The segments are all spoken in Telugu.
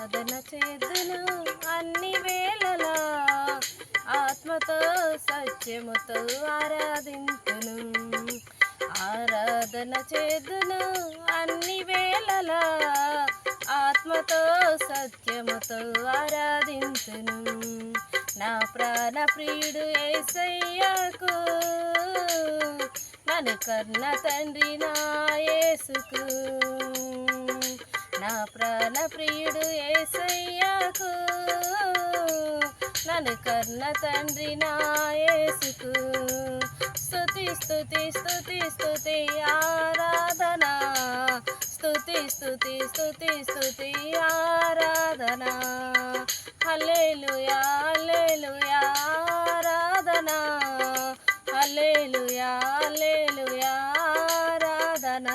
సాధన చేదును అన్ని వేళలా ఆత్మతో సత్యముతో ఆరాధింతును ఆరాధన చేదును అన్ని వేళలా ఆత్మతో సత్యముతో ఆరాధింతును నా ప్రాణ ప్రియుడు ఏసయ్యకు నన్ను కర్ణ తండ్రి నా యేసుకు. నా ప్రాణ ప్రియుడు ఏసయ్యాకు. నన్ను కర్ణ తండ్రి నా ఏసుకు. స్థుతి స్థుతి స్థుతి స్థుతి ఆరాధన. స్థుతి స్థుతి స్థుతి స్థుతి ఆరాధన. హల్లెలూయా హల్లెలూయా ఆరాధన. హల్లెలూయా హల్లెలూయా ఆరాధన.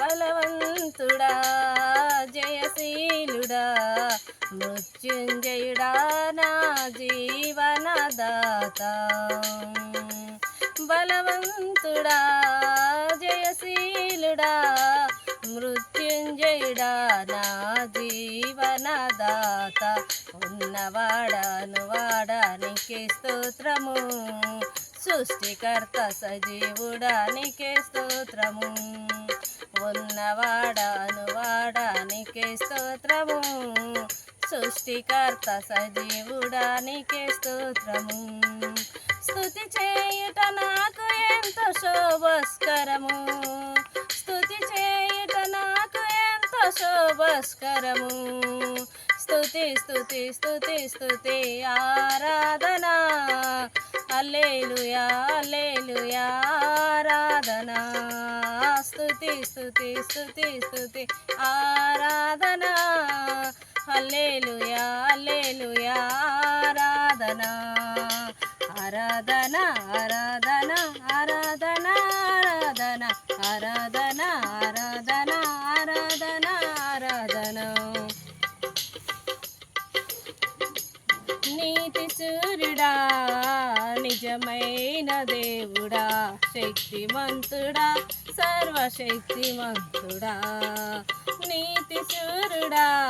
బలవంతుడా జయశీలుడా మృత్యుంజయుడా నా జీవనదాత. బలవంతుడా జయశీలుడా మృత్యుంజయుడా నా జీవనదాత. ఉన్నవాడను వాడానికి స్తోత్రము సృష్టికర్త సజీవుడానికి స్తోత్రము. ఉన్నవాడాను వాడానికి స్తోత్రము. సృష్టికర్త సజీవుడానికి స్తోత్రము. స్థుతి చేయుట నాకు ఎంతో శోభస్కరము. స్తుతి చేయుట నాకు ఎంతో శోభస్కరము. స్తుతి స్తుతి స్తుతి స్థుతి ఆరాధన. అల్లేలుయా అల్లేలుయా స్థుతి స్థుతి స్థుతి ఆరాధన. హల్లెలూయా హల్లెలూయా. ఆరాధన ఆరాధన. ఆరాధన ఆరాధన ఆరాధన ఆరాధన. ఆరాధన నీతి సూర్యుడా నిజమైన దేవుడా శక్తిమంతుడా సర్వశక్తిమంతుడా. నీతి సూర్యుడా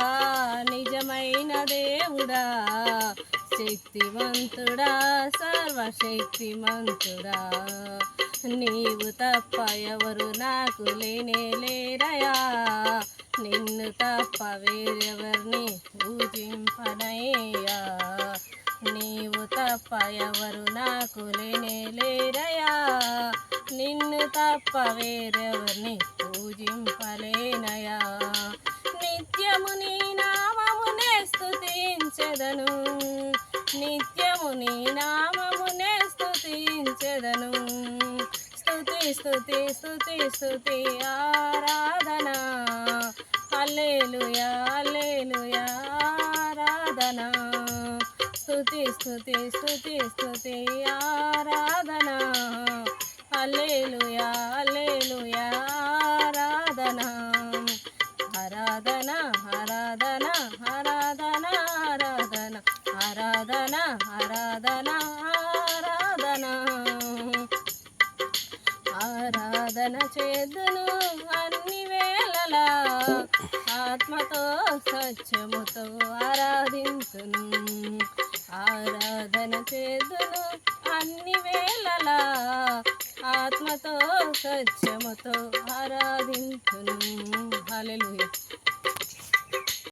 నిజమైన దేవుడా శక్తిమంతుడా సర్వశక్తిమంతుడా. నీవు తప్ప ఎవరు నాకు లేనే లేరయా. నిన్ను తప్ప వేరెవరిని పూజింపనయ్యా. తప్ప ఎవరు నాకు లేనే లేరయా నిన్ను తప్ప వేరెవరిని పూజింపలేనయా నిత్యము నీ నామమునే స్థుతించెదను నిత్యము నీ నామమునే స్థుతించెదను స్థుతి స్థుతి స్థుతి స్థుతి ఆరాధన. అల్లేలుయా స్థుతి స్థుతి స్థుతి స్థుతి ఆరాధన. అల్లేలుయా అల్లేలుయా ఆరాధన. ఆరాధన ఆరాధన ఆరాధన ఆరాధన. ఆరాధన ఆరాధన ఆరాధన. ఆరాధన చేదును అన్ని వేళలా. ఆత్మతో సత్యముతో ఆరాధించును ఆరాధన చేదును అన్ని వేళలా. ఆత్మతో సత్యముతో ఆరాధించును. హల్లెలూయా.